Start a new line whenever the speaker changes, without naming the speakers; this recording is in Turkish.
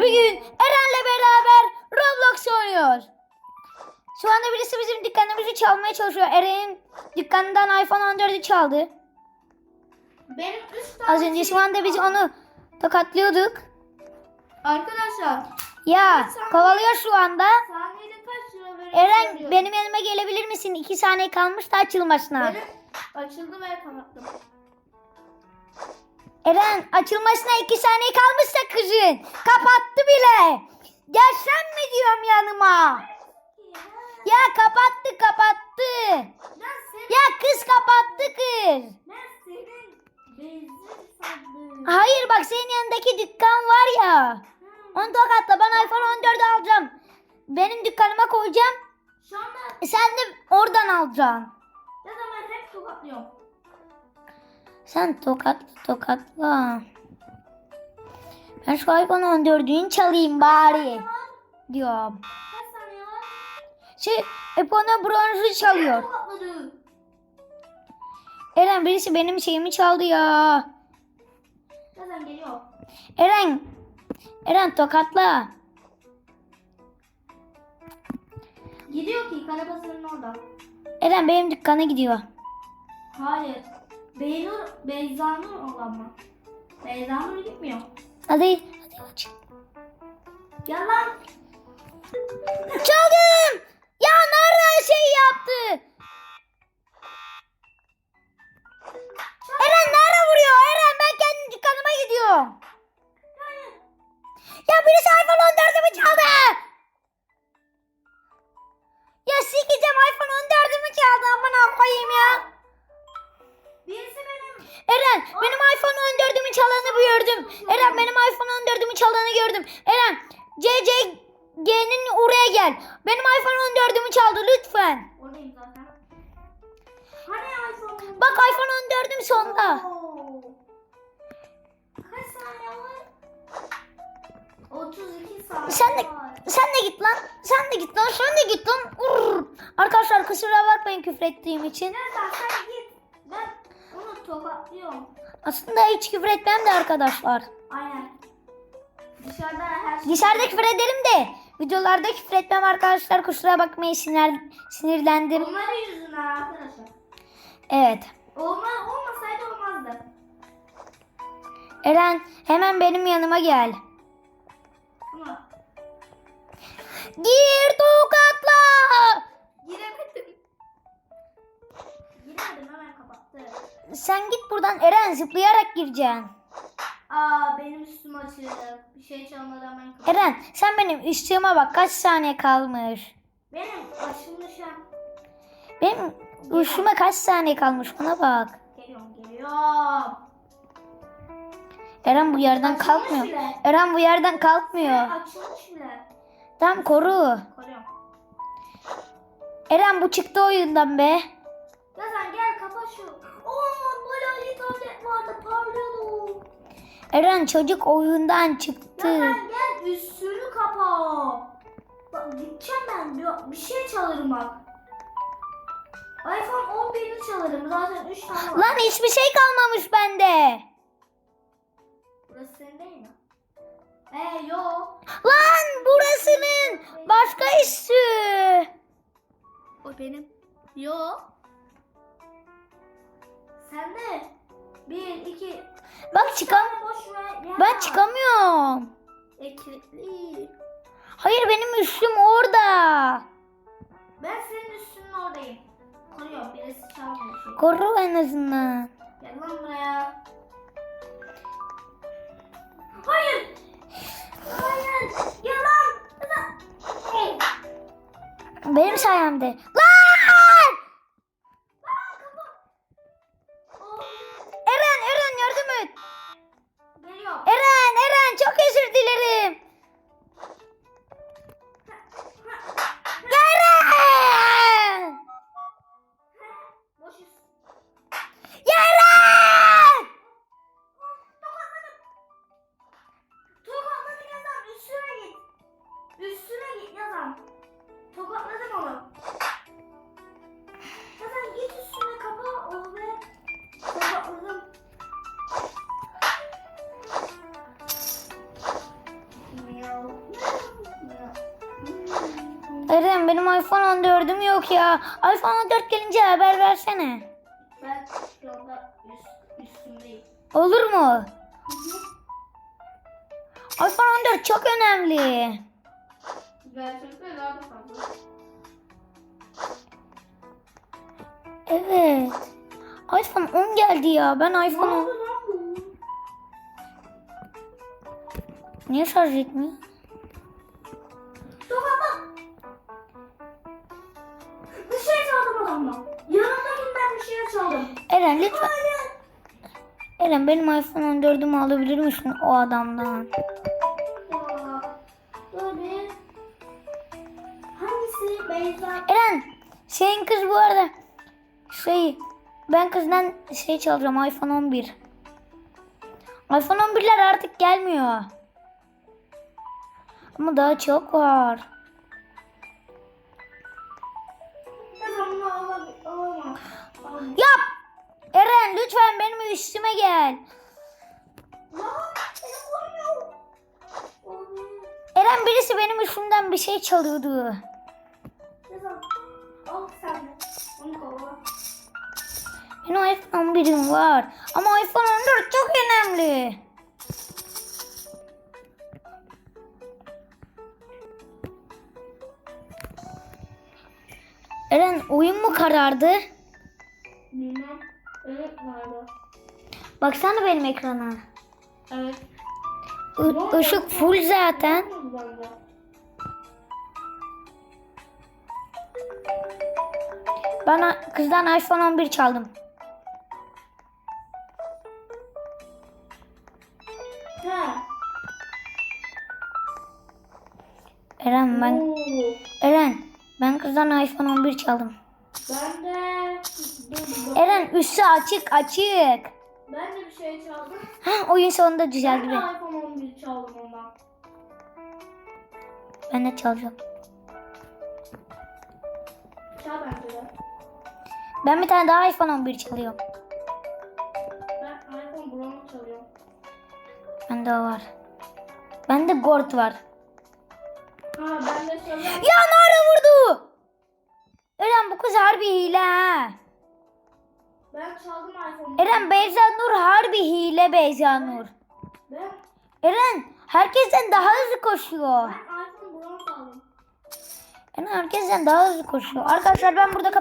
Bugün Eren'le beraber Roblox oynuyor. Şu anda birisi bizim dükkanımızı çalmaya çalışıyor. Eren'in dükkanından iPhone 14'ü çaldı.
Benim üç tane
Az önce şu anda biz onu tokatlıyorduk.
Arkadaşlar
Ya kovalıyor şu anda.
saniyede kaç lira veriyor?
Eren benim yanıma gelebilir misin? 2 saniye kalmış da açılmasına.
Benim açıldı ve kapattım.
Eren açılmasına 2 saniye kalmışsa kızın. Kapattı bile. Gelsen mi diyorum yanıma? Ya kapattı kapattı. Ya kız kapattı kız. Hayır bak senin yanındaki dükkan var ya. Onu tokatla ben iPhone 14 alacağım. Benim dükkanıma koyacağım.
Şu anda
E Sen de oradan alacaksın.
ya da ben hep tokatlıyorum.
Sen tokatla tokatla. Ben şu iPhone 14'ünü çalayım bari.
Var?
Şey iPhone bronzu çalıyor.
Tokatladı.
Eren birisi benim şeyimi çaldı ya.
Yazan geliyor.
Eren. Eren tokatla.
Gidiyor ki Karabasar'ın orada.
Eren benim dükkana gidiyor.
Hayır. Beynur, Beyzanur olan mı? Beyzanur gitmiyor.
Hadi. Hadi aç.
Gel lan.
Çaldım. Ya Nara şey yaptı. Eren Nara vuruyor. Eren ben kendi dükkanıma gidiyorum. Ya birisi iPhone 14'ümü çaldı. Ya sikeceğim iPhone 14'ümü çaldı. Aman koyayım ya.
Birisi benim.
Eren benim iPhone 14'ümü çalanı gördüm. Eren 14'ümü çalanı gördüm. Eren CCG'nin oraya gel. Benim iPhone 14'ümü çaldı lütfen.
Oradayım zaten. Hani iPhone?
Bak iPhone 14'üm sonda.
Oo. Kaç saniye var? 32 saniye
Sen de
var.
sen de git lan. Sen de git lan. Sen de git lan. Urr. Arkadaşlar kusura bakmayın küfrettiğim için.
Nereden sen git. Ben onu tokatlıyorum.
Aslında hiç küfür etmem de arkadaşlar.
Dışarıda her şey.
Dışarıda küfür ederim de videolarda küfür etmem arkadaşlar. Kusura bakmayın sinir, sinirlendim.
Onların yüzünden arkadaşlar.
Evet.
Olma, olmasaydı olmazdı.
Eren hemen benim yanıma gel.
Ama
Gir tokatla.
giremedim. Giremedim hemen kapattı.
Sen git buradan Eren zıplayarak gireceksin.
Aa benim üstüm açıldı. Bir şey çalmadan ben kapattım.
Eren sen benim üstüme bak kaç saniye kalmış.
Benim açılmışım.
Benim üstüme kaç saniye kalmış ona bak.
Geliyorum geliyorum.
Eren bu yerden
Açılmış
kalkmıyor.
bile.
Eren bu yerden kalkmıyor.
Açılmış bile.
Tamam koru.
Koruyorum.
Eren bu çıktı oyundan be.
Yazan gel kapa şu. Oo böyle tablet vardı parlıyordu.
Eren çocuk oyundan çıktı.
Yazan gel üstünü kapa. Bak gideceğim ben bir, bir şey çalarım bak. iPhone 11'ini çalarım zaten 3 tane var.
Lan hiçbir şey kalmamış bende.
Burası senin değil mi? Ee yok.
Lan burasının başka üstü.
O benim. Yok. Sende. Bir, iki.
Bak çıkam. Ben çıkamıyorum.
E.
Hayır benim üstüm orada.
Ben senin üstünün oradayım. Koruyor. Birisi çalmıyor.
Koru en azından.
Gel lan buraya. Hayır. Hayır. Gel lan. Lan.
Benim sayemde. Benim iPhone 14'üm yok ya. iPhone 14 gelince haber versene.
Ben şu anda üst, üstündeyim.
Olur mu? iPhone 14 çok önemli.
Gerçekten daha da fazla.
Evet. iPhone 10 geldi ya. Ben iPhone 10... Niye şarj etmiyor?
Adamdan. Yanımdakinden bir şey çaldım.
Eren lütfen. Eren benim iPhone 14'ümü alabilir misin o adamdan?
Bir. Hangisi? Beyza.
Eren senin kız bu arada şey ben kızdan şey çalacağım iPhone 11. iPhone 11'ler artık gelmiyor. Ama daha çok var. Yap! Eren lütfen benim üstüme gel. Eren birisi benim üstümden bir şey çalıyordu. Benim iPhone 11'im var. Ama iPhone 14 çok önemli. Eren oyun mu karardı?
Evet galiba.
Baksana benim ekrana.
Evet.
I- ışık full zaten. Ben kızdan iPhone 11 çaldım.
He.
Eren ben
Oo.
Eren ben kızdan iPhone 11 çaldım.
Ben de...
Eren üstü açık açık.
Ben de bir şey çaldım.
Ha oyun sonunda
Ben
düzeldi
de
be.
iPhone 11 çaldım ondan.
Ben de çalacağım.
Çal bence de.
Ben bir tane daha iPhone 11 çalıyorum.
Ben iPhone Brown çalıyorum.
Bende o var. Bende Gord var.
Ha ben de çalıyorum.
Ya Nara vurdu. Eren bu kız harbi hile ha. Eren Beyza Nur harbi hile Beyza Nur.
Ben,
Eren herkesten daha hızlı koşuyor.
ben iPhone.
Eren herkesten daha hızlı koşuyor. Arkadaşlar ben burada kapat.